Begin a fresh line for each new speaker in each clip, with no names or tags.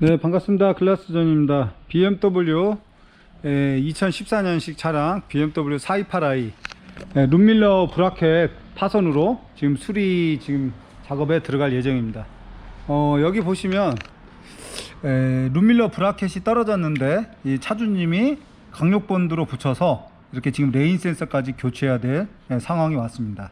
네, 반갑습니다. 글라스존입니다. BMW 2014년식 차량 BMW 428i 예, 룸밀러 브라켓 파손으로 지금 수리 지금 작업에 들어갈 예정입니다. 어, 여기 보시면 에, 룸밀러 브라켓이 떨어졌는데 이 차주님이 강력본드로 붙여서 이렇게 지금 레인 센서까지 교체해야 될 예, 상황이 왔습니다.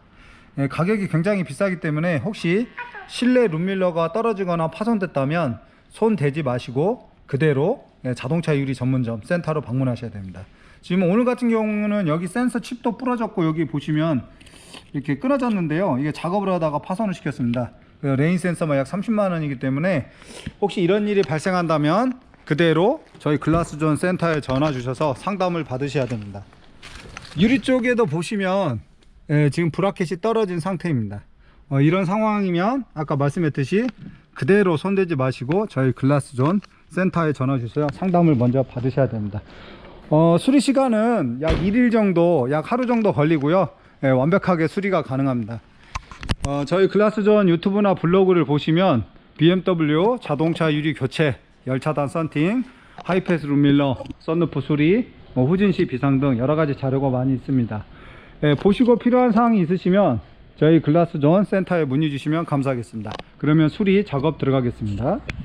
예, 가격이 굉장히 비싸기 때문에 혹시 실내 룸밀러가 떨어지거나 파손됐다면 손 대지 마시고 그대로 예, 자동차 유리 전문점 센터로 방문하셔야 됩니다. 지금 오늘 같은 경우는 여기 센서 칩도 부러졌고 여기 보시면 이렇게 끊어졌는데요. 이게 작업을 하다가 파손을 시켰습니다. 그 레인 센서만 약 30만 원이기 때문에 혹시 이런 일이 발생한다면 그대로 저희 글라스존 센터에 전화 주셔서 상담을 받으셔야 됩니다. 유리 쪽에도 보시면 예, 지금 브라켓이 떨어진 상태입니다. 어, 이런 상황이면 아까 말씀했듯이 그대로 손대지 마시고 저희 글라스존 센터에 전화 주세요. 상담을 먼저 받으셔야 됩니다. 어, 수리 시간은 약 1일 정도, 약 하루 정도 걸리고요. 예, 완벽하게 수리가 가능합니다. 어, 저희 글라스존 유튜브나 블로그를 보시면 BMW 자동차 유리 교체, 열차단 썬팅, 하이패스 룸밀러, 썬루프 수리, 뭐 후진시 비상 등 여러 가지 자료가 많이 있습니다. 예, 보시고 필요한 사항이 있으시면 저희 글라스존 센터에 문의 주시면 감사하겠습니다. 그러면 수리 작업 들어가겠습니다.